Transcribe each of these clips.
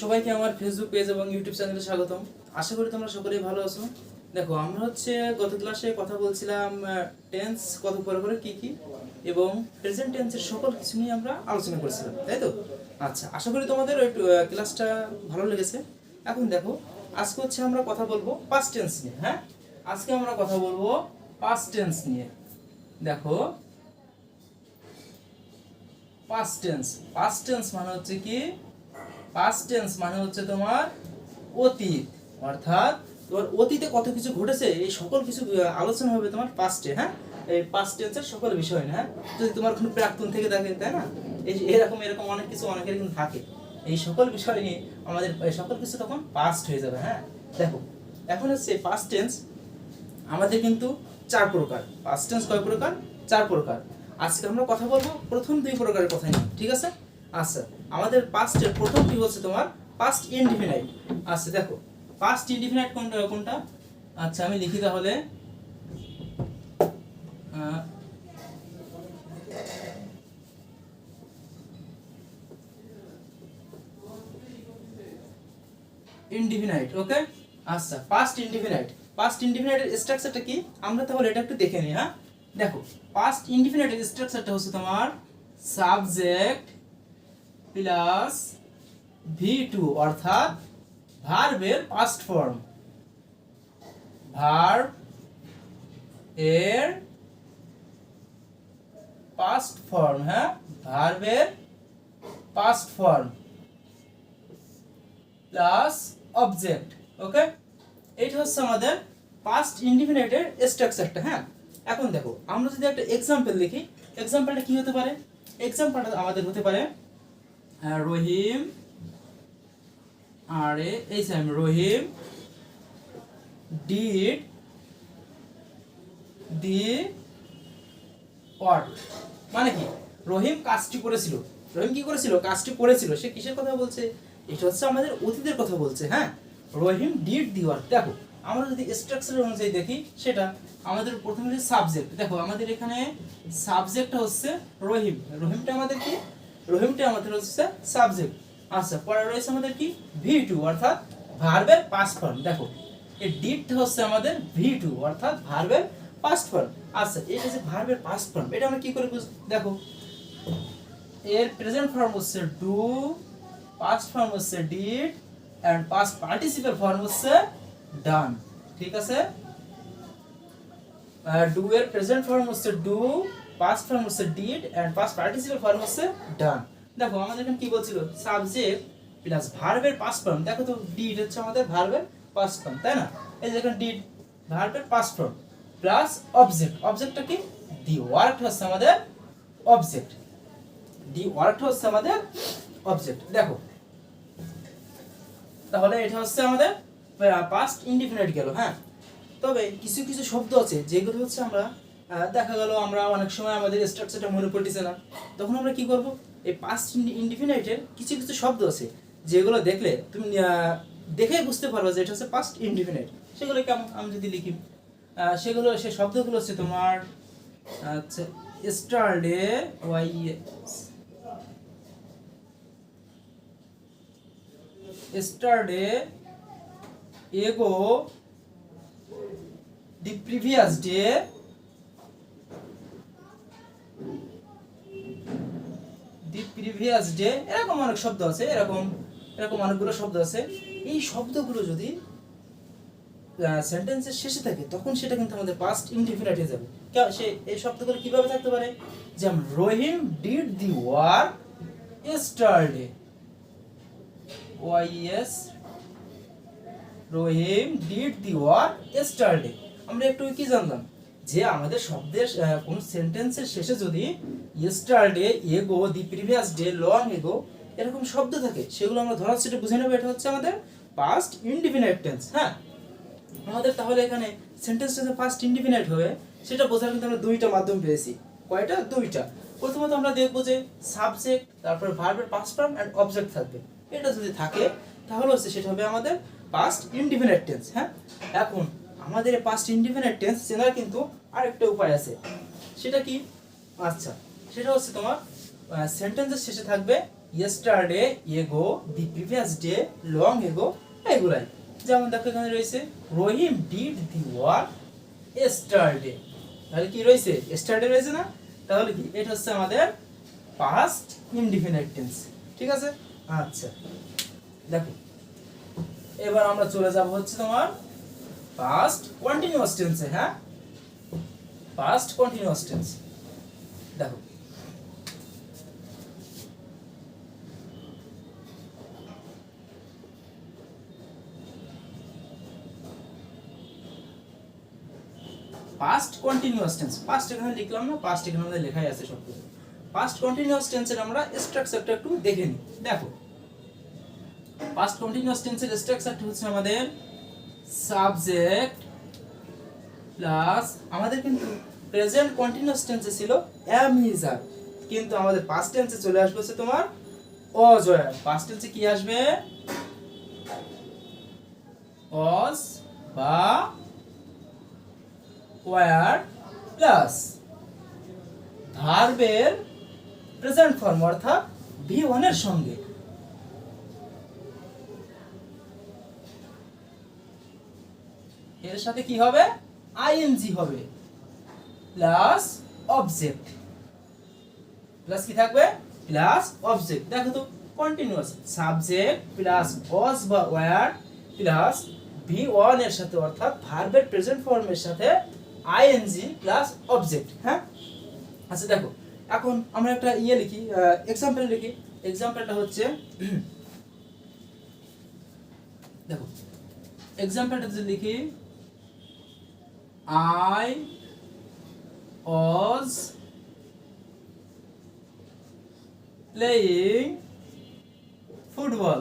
সবাইকে আমার Facebook page এবং ইউটিউব চ্যানেলে স্বাগতম। আশা করি তোমরা সকলেই ভালো আছো। দেখো, আমরা হচ্ছে গত ক্লাসে কথা বলছিলাম টেন্স কত করে পরে কী কী এবং প্রেজেন্ট টেন্সের সকল কিছু নিয়ে আমরা আলোচনা করেছিলাম, তাই তো? আচ্ছা আশা করি তোমাদের ওই ক্লাসটা ভালো লেগেছে। এখন দেখো, আজকে হচ্ছে আমরা কথা বলব পাস্ট টেন্স নিয়ে হ্যাঁ? আজকে আমরা কথা বলব পাস্ট টেন্স নিয়ে। দেখো পাস্ট টেন্স পাস্ট টেন্স মানে হচ্ছে কি? পাস্ট টেন্স মানে হচ্ছে তোমার অতীত, অর্থাৎ তোমার অতীতে কত কিছু ঘটেছে, এই সকল কিছু আলোচনা হবে তোমার পাস্টে হ্যাঁ? এই পাস্ট টেন্সের সকল বিষয় না হ্যাঁ? যদি তোমার কোনো প্রাক্তন থেকে থাকে, তাই না? এই এরকম এরকম অনেক কিছু অনেকের কিন্তু থাকে। এই সকল বিষয় নিয়ে আমাদের সকল কিছু তখন পাস্ট হয়ে যাবে হ্যাঁ? দেখো, এখন হচ্ছে পাস্ট টেন্স আমাদের কিন্তু চার প্রকার। পাস্ট টেন্স কয় প্রকার? চার প্রকার। আজকে আমরা কথা বলব প্রথম দুই প্রকারের কথা নিয়ে, ঠিক আছে? আচ্ছা আমাদের পাস্টের প্রথমটি হচ্ছে তোমার? পাস্ট ইনডিফিনাইট আচ্ছা দেখো। পাস্ট ইনডিফিনাইট কোনটা কোনটা? আচ্ছা আমি লিখি তাহলে। ইনডিফিনাইট ওকে আচ্ছা পাস্ট ইনডিফিনাইট পাস্ট ইনডিফিনাইটের স্ট্রাকচারটা কি? আমরা তাহলে এটা একটু দেখে নিই হ্যাঁ? দেখো পাস্ট ইনডিফিনাইটের স্ট্রাকচারটা হচ্ছে তোমার সাবজেক্ট প্লাস ভি টু, অর্থাৎ ভার্বের পাস্ট ফর্ম ভার্ব এর পাস্ট ফর্ম হ্যাঁ? ভার্বের past form plus object okay এইটা হচ্ছে আমাদের পাস্ট ইনডিফিনিটের স্ট্রাকচারটা হ্যাঁ? এখন দেখো, আমরা যদি একটা এক্সাম্পল দেখি এক্সাম্পলটা কি হতে পারে? এক্সাম্পলটা আমাদের হতে পারে রহিম। আর, এই same Rahim. Did the work মানে কি? রহিম কাজটি করেছিল। রহিম কি করেছিল? কাজটি করেছিল। সে কিসের কথা বলছে? এটা হচ্ছে আমাদের অতীতের কথা বলছে হ্যাঁ? রহিম ডিড দি ওয়ার্ক দেখো, আমরা যদি স্ট্রাকচার অনুযায়ী দেখি, সেটা আমাদের প্রথমে সাবজেক্ট দেখো, আমাদের এখানে সাবজেক্টটা হচ্ছে রহিম। রহিমটা আমাদের কি? রহিমটা আমাদের হচ্ছে সাবজেক্ট আচ্ছা পরে রয়েছে আমাদের কি? ভি টু অর্থাৎ ভার্বের পাস্ট ফর্ম দেখো, এই ডিডটা হচ্ছে আমাদের ভি টু অর্থাৎ ভার্বের পাস্ট ফর্ম আচ্ছা এটা যে ভার্বের পাস্ট ফর্ম এটা আমরা কি করে বুঝ, দেখো, এর প্রেজেন্ট ফর্ম হচ্ছে ডু পাস্ট ফর্ম হচ্ছে did and past participle form হচ্ছে ডান ঠিক আছে? ডু এর প্রেজেন্ট ফর্ম হচ্ছে ডু পাস্ট ফর্ম হচ্ছে did and past participle form হচ্ছে ডান দেখো, আমাদের এখানে কি বলছিল? সাবজেক্ট প্লাস ভার্বের পাস্ট ফর্ম দেখো তো ডিড হচ্ছে আমাদের ভার্বের পাস্ট ফর্ম তাই না? এই যে এখানে ডিড ভার্বের পাস্ট ফর্ম প্লাস অবজেক্ট অবজেক্টটা কি? দি ওয়ার্ক হচ্ছে আমাদের অবজেক্ট দি ওয়ার্ক হচ্ছে আমাদের অবজেক্ট দেখো, তাহলে এটা হচ্ছে আমাদের পাস্ট ইনডিফিনিট গেল হ্যাঁ? তবে কিছু কিছু শব্দ আছে, যেগুলো হচ্ছে আমরা দেখা গেল আমরা অনেক সময় আমাদের স্ট্রাকচারটা মনে পড়তেছে না। তখন আমরা কি করব? এই পাস্ট ইনডিফিনাইটের কিছু কিছু শব্দ আছে, যেগুলো দেখলে তুমি দেখেই বুঝতে পারবে যে এটা হচ্ছে পাস্ট ইনডিফিনাইট সেগুলো কেমন আমি যদি লিখি সেগুলো, সে শব্দগুলো হচ্ছে তোমার আচ্ছা স্টারডে ওয়াই yesterday, ago, the previous day previous day এরকম অনেক শব্দ আছে, এরকম এরকম অনেকগুলো শব্দ আছে। এই শব্দগুলো যদি সেন্টেন্সের শেষে থাকে, তখন সেটা কিন্তু আমাদের পাস্ট ইনডিফিনিট হয়ে যাবে। সে, এই শব্দগুলো কীভাবে থাকতে পারে? যেমন Rahim did the work yesterday. Yes Rahim did the work yesterday. আমরা একটু কি জানলাম? যে আমাদের শব্দের কোন সেন্টেন্সের শেষে যদি yesterday এগো the previous day long ago এরকম শব্দ থাকে, সেগুলো আমরা ধরার সেটা বুঝে নেব, এটা হচ্ছে আমাদের পাস্ট ইনডিফিনাইট টেন্স হ্যাঁ? আমাদের তাহলে এখানে সেন্টেন্সটা যে ফার্স্ট ইনডিফিনাইট হবে, সেটা বোঝার কিন্তু আমরা দুইটা মাধ্যম পেয়েছি। কয়টা? দুইটা। প্রথমত আমরা দেখব যে সাবজেক্ট তারপর ভার্বের পাস্ট ফর্ম এন্ড অবজেক্ট থাকবে। এটা যদি থাকে, তাহলে হচ্ছে সেটা হবে আমাদের পাস্ট ইনডিফিনাইট টেন্স হ্যাঁ? এখন আমাদের পাস্ট ইনডিফিনাইট টেন্স চেনার কিন্তু আরেকটা উপায় আছে। সেটা কি? আচ্ছা সেটা হচ্ছে তোমার সেন্টেন্সের শেষে থাকবে ইয়েস্টারডে এগো the previous day long ago এগুলাই। যেমন দেখো এখানে রয়েছে Rahim did the work yesterday তাহলে কি রয়েছে? এস্টারডে রয়েছে না? তাহলে কি? এটা হচ্ছে আমাদের পাস্ট ইনডিফিনিট টেন্স ঠিক আছে? আচ্ছা দেখো। এবার আমরা চলে যাব হচ্ছে তোমার পাস্ট কন্টিনিউয়াস টেন্সে হ্যাঁ? পাস্ট কন্টিনিউয়াস টেন্স দেখো। পাস্ট কন্টিনিউয়াস টেন্স পাস্ট এখানে লিখলাম না পাস্ট এখানে আমাদের লেখাই আছে সব কিছু। পাস্ট কন্টিনিউয়াস টেন্সের আমরা স্ট্রাকচারটা একটু দেখে নিই। দেখো। পাস্ট কন্টিনিউয়াস টেন্সের স্ট্রাকচারটা হচ্ছে আমাদের সাবজেক্ট প্লাস আমাদের কিন্তু প্রেজেন্ট কন্টিনিউয়াস টেন্সে ছিল এম ইজ আর কিন্তু আমাদের পাস্ট টেন্সে চলে আসবে হচ্ছে তোমার অজয়। পাস্ট টেন্সে কি আসবে? অস বা ওয়ার প্লাস ভার্বের প্রেজেন্ট ফর্ম অর্থাৎ ভি ওয়ানের সঙ্গে। এর সাথে কি হবে? আইএনজি হবে। প্লাস অবজেক্ট প্লাস কি থাকবে? প্লাস অবজেক্ট দেখো তো কন্টিনিউয়াস সাবজেক্ট প্লাস ওয়াজ বা ওয়্যার প্লাস ভি ওয়ানের সাথে, অর্থাৎ ভার্বের প্রেজেন্ট ফর্মের সাথে আইএনজি প্লাস অবজেক্ট হ্যাঁ? আচ্ছা দেখো, এখন আমরা একটা ইয়ে লিখি এক্সাম্পল লিখি। এক্সাম্পলটা হচ্ছে, দেখো এক্সাম্পলটা যদি লিখি I was playing football.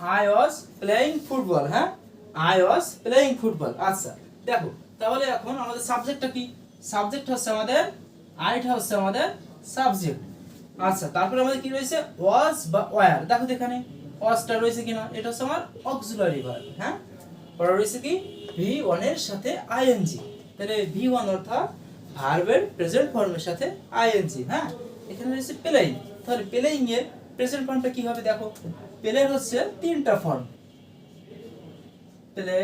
I was playing football, হ্যাঁ? I was playing football. আচ্ছা। দেখো তাহলে এখন আমাদের সাবজেক্টটা কি? সাবজেক্ট হচ্ছে আমাদের আইটা হচ্ছে আমাদের সাবজেক্ট আচ্ছা তারপরে আমাদের কি রয়েছে? ওয়াজ বা ওয়ার দেখো এখানে। ওয়াজটা রয়েছে কিনা এটা হচ্ছে আমার অক্সিলারি ভার্ব হ্যাঁ? পরে রয়েছে কি? ভি ওয়ানের সাথে আইএনজি তাহলে ভি ওয়ান অর্থাৎ ভার্বের প্রেজেন্ট ফর্মের সাথে আইএনজি হ্যাঁ? এখানে রয়েছে প্লেইং তাহলে প্লেইং এর প্রেজেন্ট ফর্মটা কি হবে দেখো? প্লের হচ্ছে তিনটা ফর্ম প্লে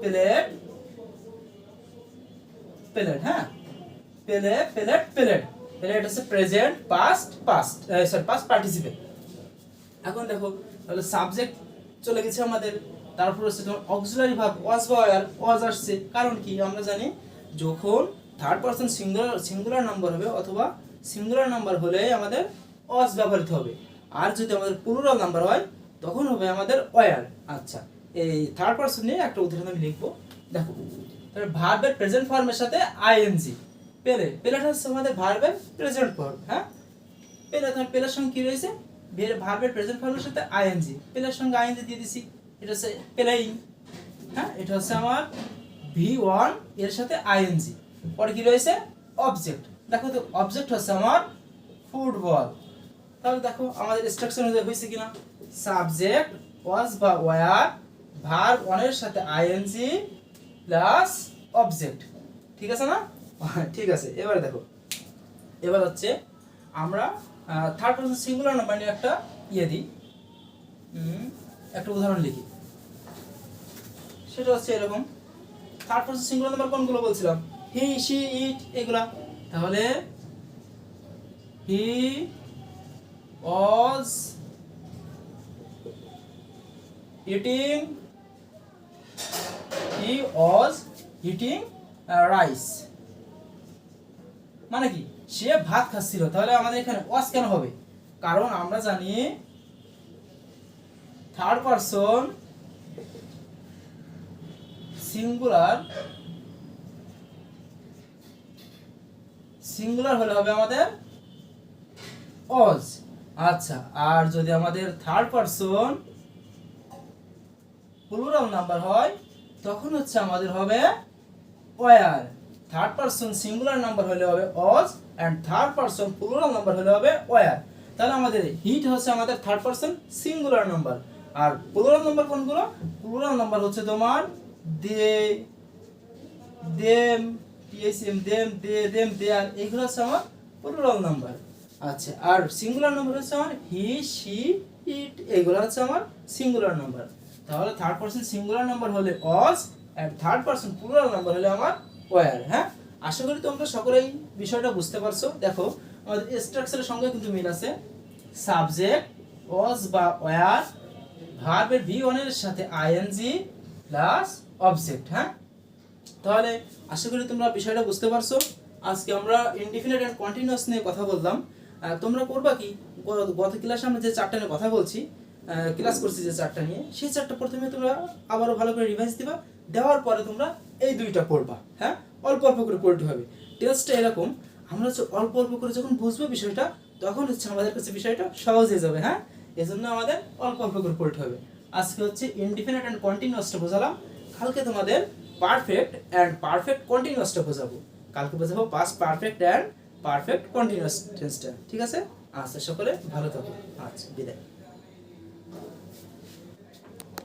প্লেট প্লেট হ্যাঁ? প্লে প্লেট প্লেট প্লেট হচ্ছে present past past sorry past participate এখন দেখো, তাহলে সাবজেক্ট চলে গেছে আমাদের। তারপর হচ্ছে তোমার অক্সিলারি ভার্ব ওয়াজ বা ওয়ার ওয়াজ আসছে। কারণ কি? আমরা জানি যখন third person singular singular number হবে অথবা সিঙ্গুলার নাম্বার হলে আমাদের ওয়াজ ব্যবহৃত হবে। আর যদি আমাদের প্লুরাল নাম্বার হয়, তখন হবে আমাদের ওয়ার আচ্ছা এই থার্ড পারসন নিয়ে একটা উদাহরণ আমি লিখব। দেখো, তাহলে ভার্বের প্রেজেন্ট ফর্মের সাথে আইএনজি পেলে, পেলেটা হচ্ছে আমাদের ভার্বের প্রেজেন্ট ফর্ম হ্যাঁ? পেলে তার পেলের সঙ্গে কি রয়েছে? ভের- ভার্বের প্রেজেন্ট ফর্মের সাথে আইএনজি পেলের সঙ্গে আইএনজি দিয়ে দিছি। এটা হচ্ছে পেলেইং হ্যাঁ? এটা হচ্ছে আমার ভি ওয়ানের সাথে আইএনজি পরে কি রয়েছে? অবজেক্ট দেখো তো অবজেক্ট হচ্ছে আমার ফুটবল তাহলে দেখো, আমাদের স্ট্রাকচার অনুযায়ী হয়েছে কিনা? সাবজেক্ট ওয়াজ বা ওয়ার ভার্ব ওয়ানের সাথে আইএনজি প্লাস অবজেক্ট ঠিক আছে না? ঠিক আছে এবারে দেখো। এবার হচ্ছে আমরা থার্ড পারসন সিঙ্গুলার নাম্বার নিয়ে একটা ইয়ে দিই। একটা উদাহরণ লিখি। সেটা হচ্ছে এরকম। থার্ড পারসন সিঙ্গুলার নাম্বার কোনগুলো বলছিলাম? হি শি ইট এগুলা। তাহলে হি was eating he eating uh, rice মানে কি? সে ভাত খাচ্ছিল, তাহলে আমাদের এখানে ওয়াজ কেন হবে? কারণ আমরা জানি থার্ড পারসন সিঙ্গুলার সিঙ্গুলার হলে হবে আমাদের অজ আচ্ছা আর যদি আমাদের থার্ড পারসন প্লুরাল নাম্বার হয়, তখন হচ্ছে আমাদের হবে were third person singular number হলে হবে was and third person plural number হলে হবে ওয়ার তাহলে আমাদের হিট হচ্ছে আমাদের থার্ড পারসন সিঙ্গুলার নাম্বার আর প্লুরাল নাম্বার কোনগুলো? প্লুরাল নাম্বার হচ্ছে তোমার দে, দেম, টিএসএম, দেম, দে, দেম দেয়ার এইগুলো হচ্ছে আমার প্লুরাল নাম্বার আচ্ছা আর সিঙ্গুলার নাম্বার হচ্ছে আমার হি সি ইট এগুলো হচ্ছে আমার সিঙ্গুলার নাম্বার তাহলে থার্ড পার্সন সিঙ্গুলার নাম্বার হলে অস আর থার্ড পার্সন প্লুরাল নাম্বার হলে আমার ওয়ার হ্যাঁ? আশা করি তোমরা সকলেই বিষয়টা বুঝতে পারছ। দেখো, আমাদের স্ট্রাকচারের সঙ্গে কিন্তু মিল আছে। সাবজেক্ট অস বা ওয়ার ভার্বের ভি ওয়ানের সাথে আইএনজি প্লাস অবজেক্ট হ্যাঁ? তাহলে আশা করি তোমরা বিষয়টা বুঝতে পারছ। আজকে আমরা ইনডিফিনিট অ্যান্ড কন্টিনিউয়াস নিয়ে কথা বললাম। তোমরা করবা কি? গত ক্লাসে আমরা যে চারটা নিয়ে কথা বলছি ক্লাস করছি যে চারটা নিয়ে, সেই চারটা প্রথমে তোমরা আবারও ভালো করে রিভাইজ দিবা। দেওয়ার পরে তোমরা এই দুইটা পড়বা হ্যাঁ? অল্প অল্প করে পড়তে হবে। টেস্টটা এরকম, আমরা হচ্ছে অল্প অল্প করে যখন বুঝব বিষয়টা, তখন হচ্ছে আমাদের কাছে বিষয়টা সহজ হয়ে যাবে হ্যাঁ? এজন্য আমাদের অল্প অল্প করে পড়তে হবে। আজকে হচ্ছে ইনডিফিনিট অ্যান্ড কন্টিনিউয়াসটা বোঝালাম। কালকে তোমাদের পারফেক্ট অ্যান্ড পারফেক্ট কন্টিনিউয়াসটা বোঝাবো। কালকে বোঝাবো past perfect and perfect continuous টেন্সটা ঠিক আছে? আচ্ছা সকলে ভালো থাকো। আচ্ছা বিদায়।